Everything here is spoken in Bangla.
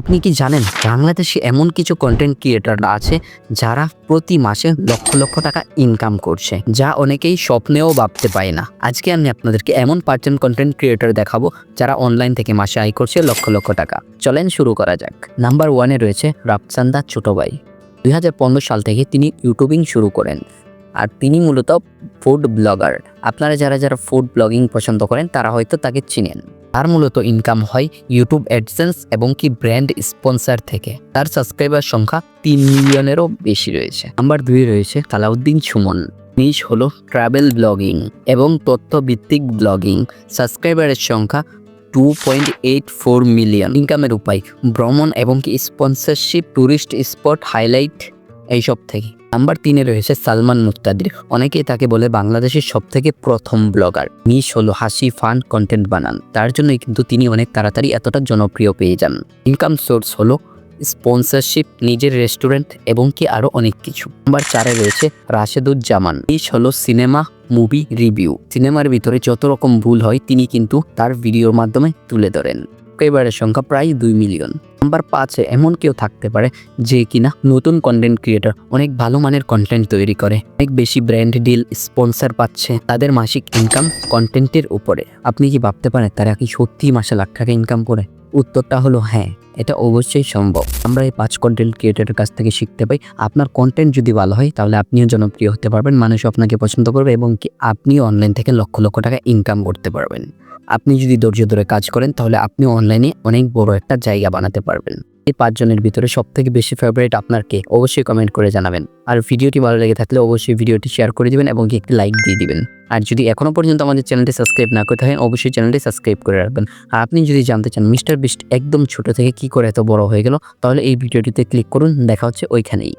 আপনি কি জানেন বাংলাদেশে এমন কিছু কন্টেন্ট ক্রিয়েটাররা আছে যারা প্রতি মাসে লক্ষ লক্ষ টাকা ইনকাম করছে, যা অনেকেই স্বপ্নেও ভাবতে পায় না। আজকে আমি আপনাদেরকে এমন পাঁচজন কন্টেন্ট ক্রিয়েটার দেখাবো যারা অনলাইন থেকে মাসে আয় করছে লক্ষ লক্ষ টাকা। চলেন শুরু করা যাক। নাম্বার ওয়ানে রয়েছে রাফসান্দা ছোট ভাই দুই সাল থেকে তিনি ইউটিউবিং শুরু করেন আর তিনি মূলত ফুড ব্লগার আপনারা যারা যারা ফুড ব্লগিং পছন্দ করেন, তারা হয়তো তাকে চিনেন। তার মূলত ইনকাম হয় ইউটিউব অ্যাডসেন্স এবং কি ব্র্যান্ড স্পন্সর থেকে। তার সাবস্ক্রাইবার সংখ্যা তিন মিলিয়নেরও বেশি রয়েছে। নাম্বার দুই রয়েছে সালাউদ্দিন সুমন। নিজ হলো ট্রাভেল ব্লগিং এবং তথ্যভিত্তিক ব্লগিং সাবস্ক্রাইবারের সংখ্যা two point eight four million ইনকামের উপায় ভ্রমণ এবং কি স্পন্সরশিপ ট্যুরিস্ট স্পট হাইলাইট এইসব থেকে। নাম্বার তিনে রয়েছে সালমান মুক্তাদির। অনেকেই তাকে বলে বাংলাদেশের সব থেকে প্রথম ব্লগার। মিশ হলো হাসি, ফান কন্টেন্ট বানান। তার জন্যই কিন্তু তিনি অনেক তাড়াতাড়ি এতটা জনপ্রিয় পেয়ে যান। ইনকাম সোর্স হলো স্পন্সরশিপ, নিজের রেস্টুরেন্ট এবং কি আরও অনেক কিছু। নাম্বার চারে রয়েছে রাশেদুজ্জামান। মিশ হলো সিনেমা, মুভি, রিভিউ। সিনেমার ভিতরে যত রকম ভুল হয়, তিনি কিন্তু তার ভিডিওর মাধ্যমে তুলে ধরেন। সাবস্ক্রাইবারের সংখ্যা প্রায় দুই মিলিয়ন। নাম্বার পাঁচে এমন কেউ থাকতে পারে যে কিনা নতুন কন্টেন্ট ক্রিয়েটর অনেক ভালো মানের কন্টেন্ট তৈরি করে, অনেক বেশি ব্র্যান্ড ডিল স্পন্সর পাচ্ছে, তাদের মাসিক ইনকাম কন্টেন্টের উপরে। আপনি কি ভাবতে পারেন তারা কি সত্যি মাসে লাখ টাকা ইনকাম করে? উত্তরটা হলো হ্যাঁ এটা অবশ্যই সম্ভব। আমরা এই পাঁচ কন্টেন্ট ক্রিয়েটারের কাছ থেকে শিখতে পাই, আপনার কন্টেন্ট যদি ভালো হয় তাহলে আপনিও জনপ্রিয় হতে পারবেন মানুষ আপনাকে পছন্দ করবে এবং কি আপনিও অনলাইন থেকে লক্ষ লক্ষ টাকা ইনকাম করতে পারবেন। আপনি যদি ধৈর্য ধরে কাজ করেন, তাহলে আপনি অনলাইনে অনেক বড় একটা জায়গা বানাতে পারবেন। এই পাঁচজনের ভিতরে সব থেকে বেশি ফেভারিট আপনার কে অবশ্যই কমেন্ট করে জানাবেন। আর ভিডিওটি ভালো লেগে থাকলে অবশ্যই ভিডিওটি শেয়ার করে দিবেন এবং একটি লাইক দিয়ে দিবেন। আর যদি এখনও পর্যন্ত আমাদের চ্যানেলটি সাবস্ক্রাইব না করে থাকেন, অবশ্যই চ্যানেলটি সাবস্ক্রাইব করে রাখবেন। আর আপনি যদি জানতে চান মিস্টার বিস্ট একদম ছোট থেকে কি করে এত বড় হয়ে গেল, তাহলে এই ভিডিওটিতে ক্লিক করুন। দেখা হচ্ছে ওইখানেই।